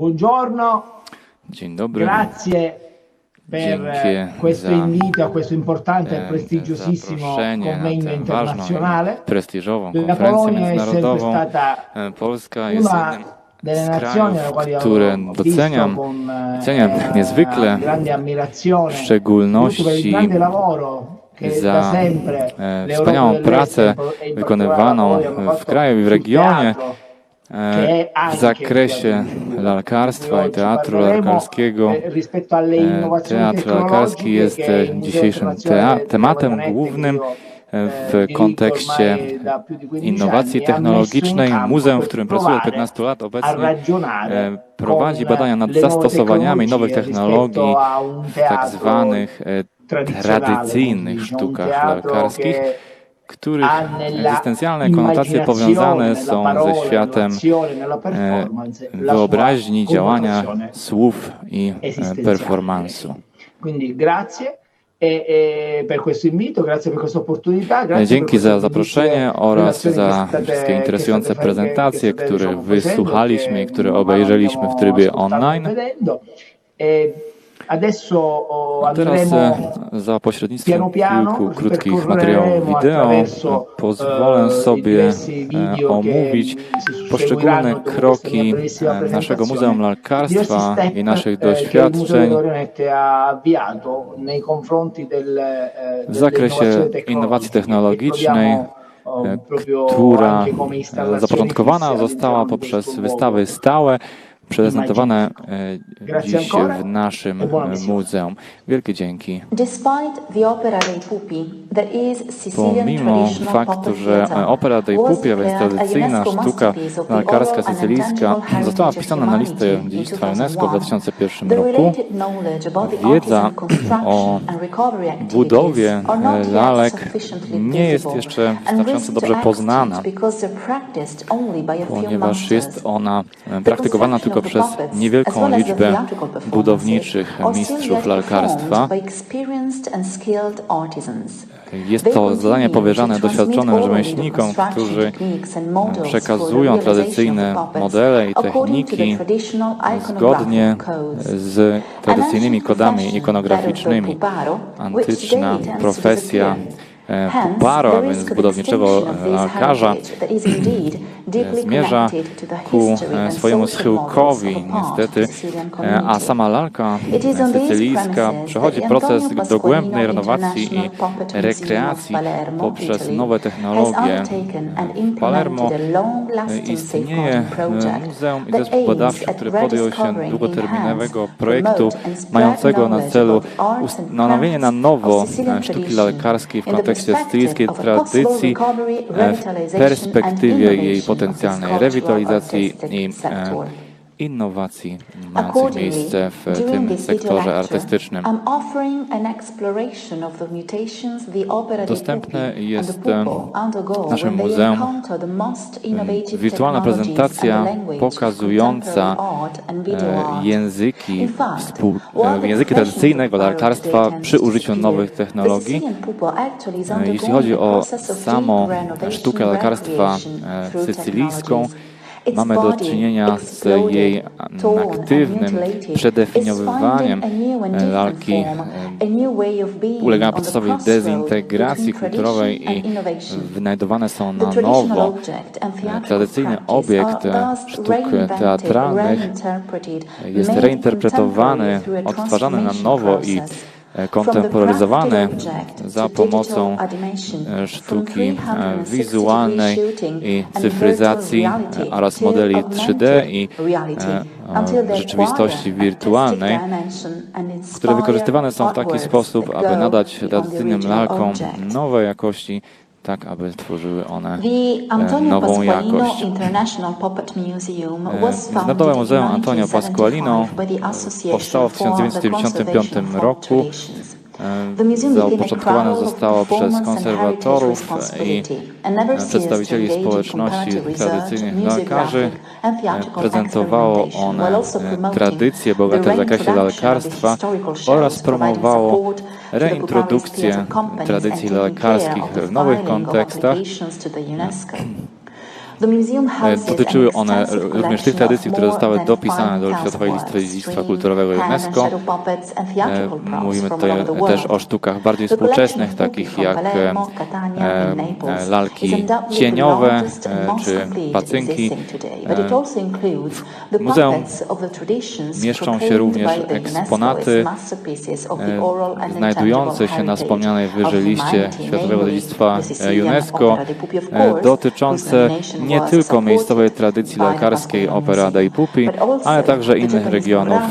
Buongiorno, Dzień dobry. grazie per questo za, invito a questo importante e e, prestigiosissimo convegno internazionale. i prestiżową La Polonia è sempre stata E, Polska jest una jednym delle z krajów, które doceniam, eh, doceniam niezwykle, ammirazione w szczególności grande lavoro che za e, wspaniałą pracę e wykonywaną w kraju i w regionie e, w zakresie lalkarstwa i teatru lalkarskiego. eh, E, Teatr lalkarski jest e, dzisiejszym tematem głównym e, eh, w dirigo kontekście ormai da più di 15 innowacji technologicznej. Muzeum, w którym pracuję od provare 15 lat, obecnie e, prowadzi badania nad zastosowaniami nowych technologii w tak zwanych e, tradycyjnych sztukach lalkarskich, których egzystencjalne konotacje powiązane są ze światem e, wyobraźni, działania, słów i e, performansu. E, Dzięki za zaproszenie oraz za wszystkie interesujące prezentacje, które wysłuchaliśmy i które obejrzeliśmy w trybie online. E teraz e, za pośrednictwem kilku krótkich materiałów wideo attraverso, e, pozwolę eh, sobie e, omówić poszczególne kroki e, naszego. Muzeum step, i naszych eh, doświadczeń eh, w zakresie innowacji technologicznej, E e, proprio która e, zapoczątkowana została poprzez wystawy stałe prezentowane e, dziś w naszym e muzeum. Wielkie dzięki. Pomimo faktu, że e, opera dei was Pupi, a więc declared a tradycyjna sztuka and sycylijska, została wpisana na listę dziedzictwa UNESCO w 2001, 2001 the roku. Wiedza o budowie lalek nie jest jeszcze wystarczająco dobrze poznana, ponieważ jest ona praktykowana tylko przez niewielką liczbę budowniczych mistrzów lalkarstwa. Jest to zadanie powierzane doświadczonym rzemieślnikom, którzy przekazują tradycyjne modele i techniki zgodnie z tradycyjnymi kodami ikonograficznymi. Antyczna profesja e, puparo, a więc budowniczego lalkarza, zmierza ku e, swojemu schyłkowi niestety, e, a sama lalka sycylijska przechodzi proces dogłębnej renowacji i rekreacji poprzez nowe technologie. W Palermo e, istnieje e, muzeum i zespół badawczy, który podjął się długoterminowego projektu mającego na celu ustanowienie na nowo e, sztuki lalkarskiej w kontekście stylijskiej tradycji e, w perspektywie jej potencjalnej rewitalizacji i e, innowacji mających miejsce w tym sektorze artystycznym. Dostępne jest w naszym muzeum wirtualna prezentacja pokazująca e, języki, e, języki tradycyjnego lalkarstwa przy użyciu nowych technologii. E, Jeśli chodzi o samą sztukę lalkarstwa e, sycylijską, mamy do czynienia z jej aktywnym przedefiniowywaniem lalki, e, ulegania procesowi dezintegracji kulturowej i wynajdowane są na nowo. Tradycyjny obiekt sztuk teatralnych jest reinterpretowany, odtwarzany na nowo i e, kontemporaryzowany za pomocą e, sztuki e, wizualnej i cyfryzacji oraz modeli 3D i rzeczywistości wirtualnej, które wykorzystywane są w taki sposób, aby nadać tradycyjnym lalkom nowe jakości, tak aby tworzyły one e, nową jakość. Międzynarodowe Muzeum Antonio Pasqualino powstało w 1995 roku. Zapoczątkowane zostało przez konserwatorów i przedstawicieli społeczności tradycyjnych lalkarzy. E, Prezentowało one e, tradycje bogate w zakresie lalkarstwa oraz promowało reintrodukcję tradycji lalkarskich w nowych kontekstach. Dotyczyły one również tych tradycji, które zostały dopisane do Światowej Listy Dziedzictwa Kulturowego UNESCO. Mówimy tutaj też o sztukach bardziej współczesnych, takich jak lalki cieniowe czy pacynki. W muzeum mieszczą się również eksponaty znajdujące się na wspomnianej wyżej liście Światowego Dziedzictwa UNESCO, dotyczące nie tylko miejscowej tradycji lekarskiej Opera dei Pupi, ale także innych regionów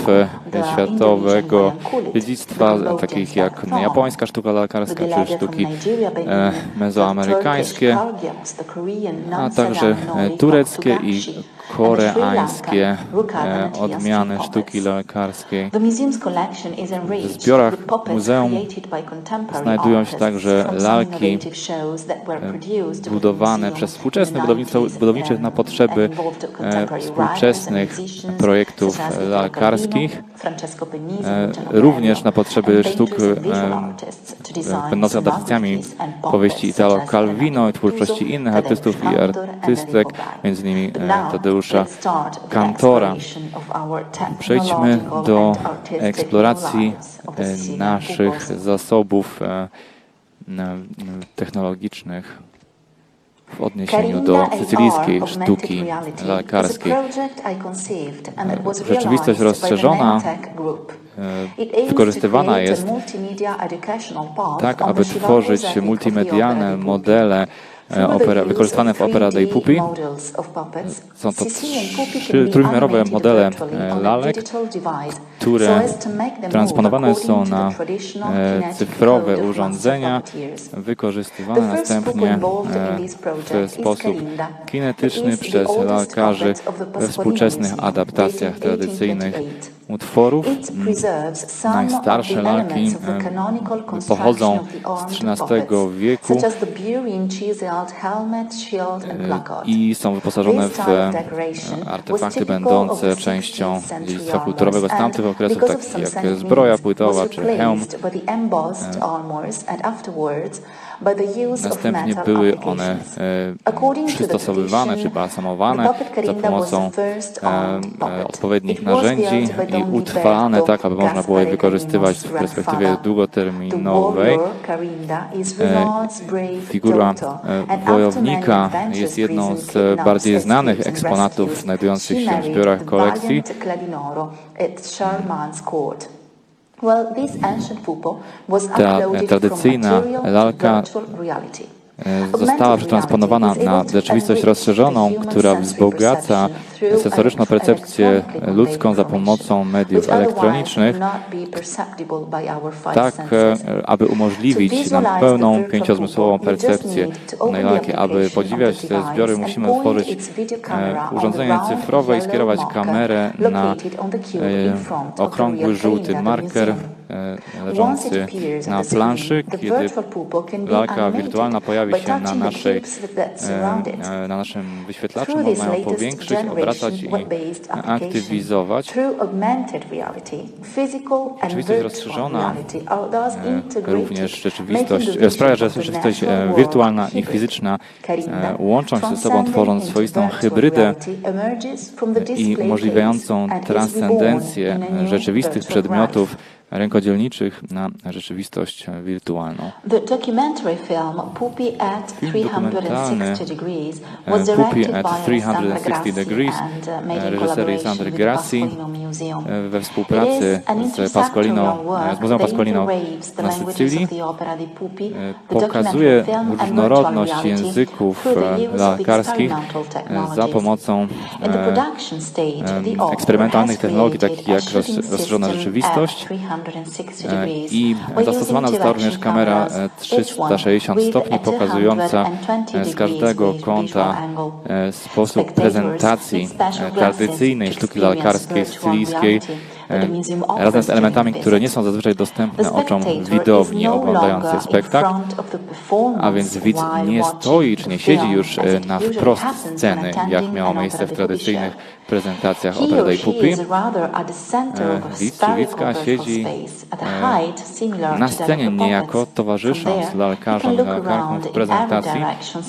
światowego dziedzictwa, takich jak japońska sztuka lekarska czy sztuki mezoamerykańskie, a także tureckie i koreańskie odmiany sztuki lekarskiej. W zbiorach muzeum znajdują się także lalki budowane przez współczesnych budowniczych na potrzeby współczesnych projektów lalkarskich, również na potrzeby sztuk będących adaptacjami powieści Italo Calvino i twórczości innych artystów i artystek, między innymi Tadeusza Kantora. Przejdźmy do eksploracji naszych zasobów technologicznych w odniesieniu do sycylijskiej sztuki lekarskiej. Rzeczywistość rozszerzona wykorzystywana jest tak, aby tworzyć multimedialne modele opera, wykorzystywane w Opera dei Pupi. Są to trzy modele lalek, które transponowane są na cyfrowe urządzenia, wykorzystywane następnie w sposób kinetyczny przez lalkarzy we współczesnych adaptacjach tradycyjnych utworów. Najstarsze lalki pochodzą z XIII wieku i są wyposażone w artefakty będące częścią dziedzictwa kulturowego z tamtych okresów, takich jak zbroja płytowa czy hełm. Następnie były one e, przystosowywane czy balsamowane za pomocą e, odpowiednich narzędzi i utrwalane tak, aby można było je wykorzystywać w perspektywie długoterminowej. E, figura wojownika jest jedną z bardziej znanych eksponatów znajdujących się w zbiorach kolekcji. Ta tradycyjna lalka została przetransponowana na rzeczywistość rozszerzoną, która wzbogaca sensoryczną percepcję ludzką za pomocą mediów elektronicznych, tak aby umożliwić nam pełną pięciozmysłową percepcję lalki. Aby podziwiać te zbiory, musimy stworzyć urządzenie cyfrowe i skierować kamerę na okrągły żółty marker leżący na planszy, kiedy lalka wirtualna pojawi się na, naszej, na naszym wyświetlaczu, można ją powiększyć, obracać i aktywizować. Rzeczywistość rozszerzona również rzeczywistość, sprawia, że rzeczywistość wirtualna i fizyczna łączą się ze sobą, tworząc swoistą hybrydę i umożliwiającą transcendencję rzeczywistych przedmiotów rękodzielniczych na rzeczywistość wirtualną. The documentary film Pupi at 360 Degrees was Pupi directed at by 360 Degrees and uh, made in reżyserii collaboration Sandry with Grassi Pasqualino Museum. we współpracy z work z Muzeum the na Sycylii. Pokazuje różnorodność języków lekarskich za pomocą e, eksperymentalnych technologii, takich jak rozszerzona rzeczywistość, at 360 e, i zastosowana została również kamera action e, cameras, each one 360 with stopni pokazująca 220 e, z każdego kąta e, sposób prezentacji e, tradycyjnej sztuki lekarskiej e, razem z elementami, które nie są zazwyczaj dostępne oczom widowni oglądającej spektakl, a więc widz nie stoi czy nie siedzi już e, na wprost sceny, jak miało miejsce w tradycyjnych prezentacjach opery i Pupi. Widz czy widzka siedzi na scenie niejako towarzysząc lalkarzom i lalkarkom w prezentacji,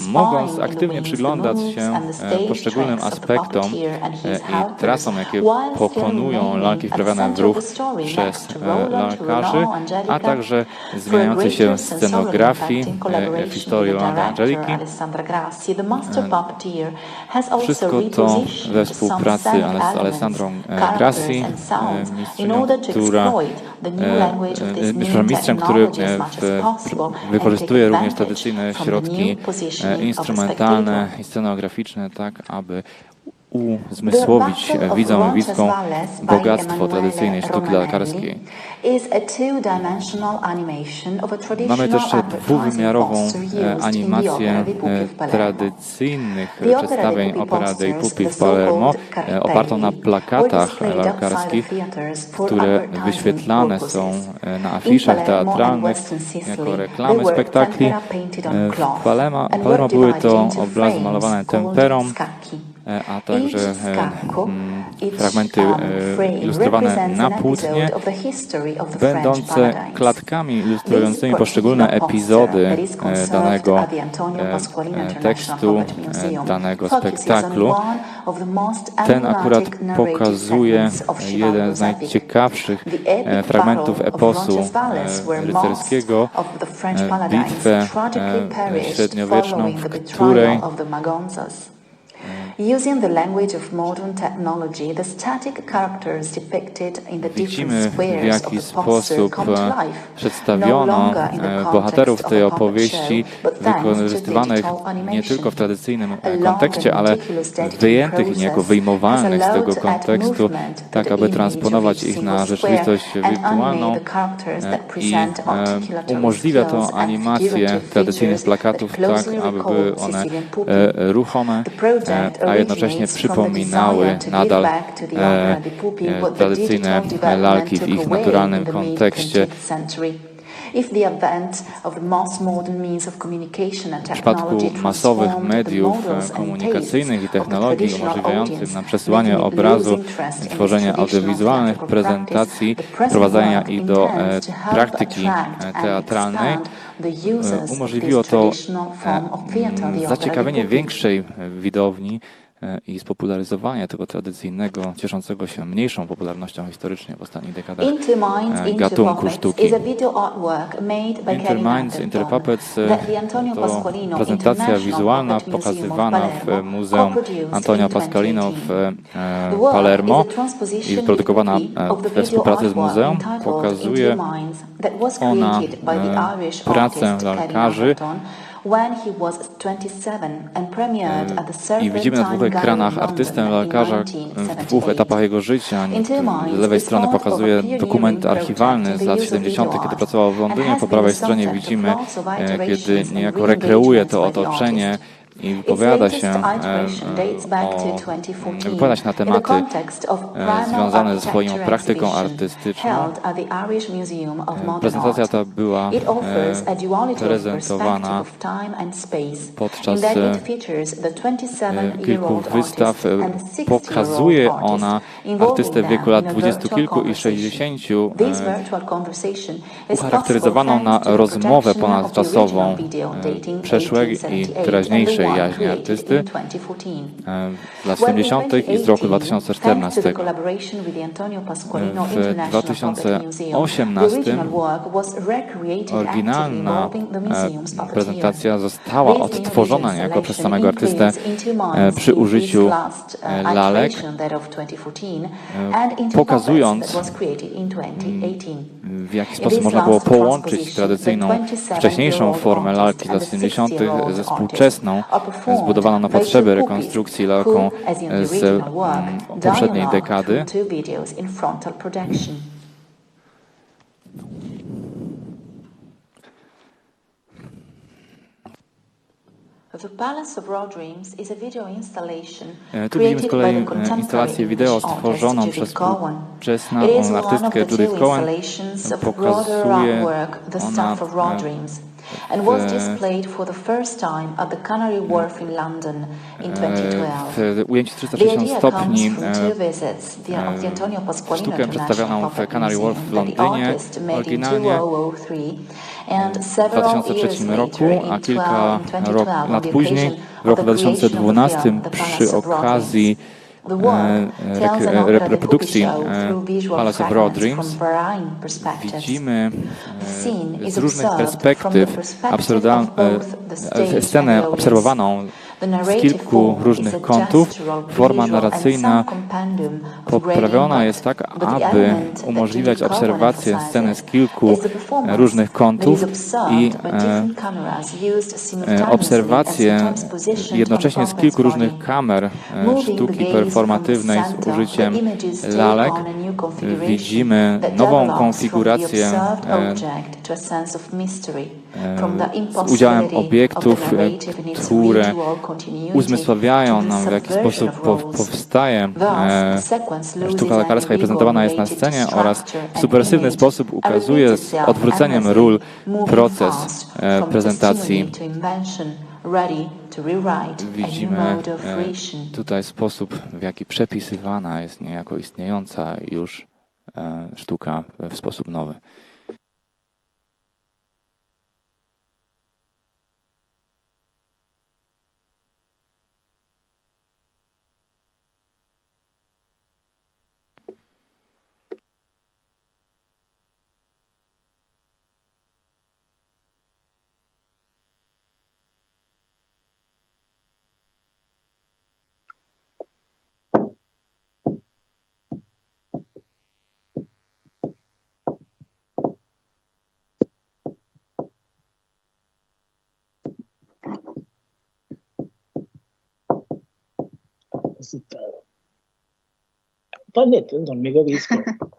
mogąc aktywnie przyglądać się poszczególnym aspektom i trasom, jakie pokonują lalki wprawiane w ruch przez lalkarzy, a także zmieniającej się scenografii w historii Rolanda Angeliki. Wszystko to we współpracy z Alessandrą Grassi, mistrzynią, która mistrzem, który wykorzystuje również tradycyjne środki instrumentalne i scenograficzne, tak aby uzmysłowić widzom i widzkom bogactwo tradycyjnej sztuki lalkarskiej. Mamy też dwuwymiarową animację tradycyjnych przedstawień Opera dei Pupi w Palermo, opartą na plakatach lalkarskich, które wyświetlane są na afiszach teatralnych jako reklamy spektakli. W Palermo, Palermo były to obrazy malowane temperą, a także fragmenty ilustrowane na płótnie, będące klatkami ilustrującymi poszczególne epizody danego tekstu, danego spektaklu. Ten akurat pokazuje jeden z najciekawszych fragmentów eposu rycerskiego, bitwę średniowieczną, w której Using the language of modern technology, the static characters depicted in the Widzimy, w jaki sposób przedstawiono bohaterów tej opowieści wykorzystywanych nie tylko w tradycyjnym kontekście, ale wyjętych i niejako wyjmowanych z tego kontekstu, tak aby transponować ich na rzeczywistość wirtualną i umożliwia to animację tradycyjnych plakatów tak, aby były one ruchome, a jednocześnie przypominały nadal e, e, tradycyjne lalki w ich naturalnym kontekście. W przypadku masowych mediów komunikacyjnych i technologii umożliwiających nam przesyłanie obrazu, tworzenie audiowizualnych prezentacji, prowadzenia ich do e, praktyki teatralnej, umożliwiło to zaciekawienie większej widowni i spopularyzowanie tego tradycyjnego, cieszącego się mniejszą popularnością historycznie w ostatnich dekadach gatunku sztuki. Interminds, Interpuppets to prezentacja wizualna pokazywana w Muzeum Antonio Pasqualino w Palermo i wyprodukowana we współpracy z muzeum. Pokazuje ona pracę lalkarzy i widzimy na dwóch ekranach artystę lalkarza w dwóch etapach jego życia. Z lewej strony pokazuje dokument archiwalny z lat 70., kiedy pracował w Londynie. Po prawej stronie widzimy, kiedy niejako rekreuje to otoczenie i wypowiada się o, wypowiada się na tematy związane ze swoją praktyką artystyczną. Prezentacja ta była prezentowana podczas kilku wystaw. Pokazuje ona artystę w wieku lat dwudziestu kilku i sześćdziesięciu, ucharakteryzowaną na rozmowę ponadczasową przeszłej i teraźniejszej jaźni artysty z lat 70. i z roku 2014. W 2018 oryginalna prezentacja została odtworzona niejako przez samego artystę przy użyciu lalek, pokazując w jaki sposób można było połączyć tradycyjną, wcześniejszą formę lalki z lat 70. ze współczesną, zbudowaną na potrzeby rekonstrukcji lalką z mm, poprzedniej dekady. E, Tu widzimy z kolei e, instalację wideo stworzoną przez współczesną artystkę Judith Cohen. Pokazuje ona E, and was displayed for the first time at the Canary Wharf in London in 2012. e, w ujęciu The 360 idea stopni comes from e, two visits the, of the Antonio Pasqualino sztukę International przedstawioną w Canary Wharf w Londynie oryginalnie 2003 and w several years 2003 later roku, a 12 kilka in 2012 rok, on lat później, w roku of the creation of the 2012, film The przy okazji E, e, reprodukcji e, visual Palace of Raw Dreams widzimy z różnych perspektyw scenę obserwowaną z kilku różnych kątów. Forma narracyjna poprawiona jest tak, aby umożliwiać obserwację sceny z kilku różnych kątów i e, e, obserwację jednocześnie z kilku różnych kamer e, sztuki performatywnej z użyciem lalek. Widzimy nową konfigurację z udziałem obiektów, które uzmysławiają nam, w jaki sposób powstaje e, sztuka lekarska i prezentowana jest na scenie oraz w subwersywny sposób ukazuje z odwróceniem ról proces e, prezentacji. Widzimy e, tutaj sposób, w jaki przepisywana jest niejako istniejąca już sztuka w sposób nowy. così. Poi ho non mi capisco.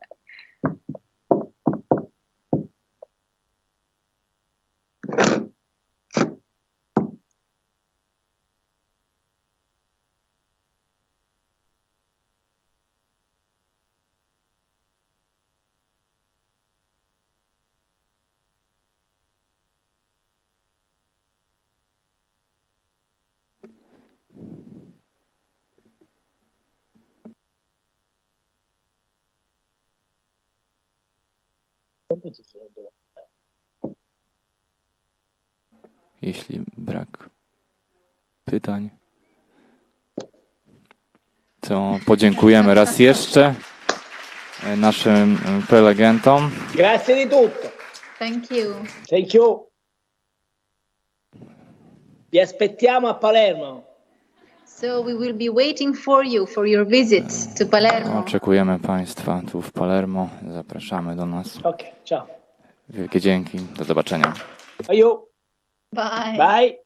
Jeśli brak pytań, to podziękujemy raz jeszcze e, naszym e, prelegentom. Grazie di tutto. Thank you. Thank you. Vi aspettiamo a Palermo. So we will be waiting for you for your visit to Palermo. Oczekujemy Państwa tu w Palermo. Zapraszamy do nas. Ok, ciao. Wielkie dzięki. Do zobaczenia. Aiuto. Bye. Bye.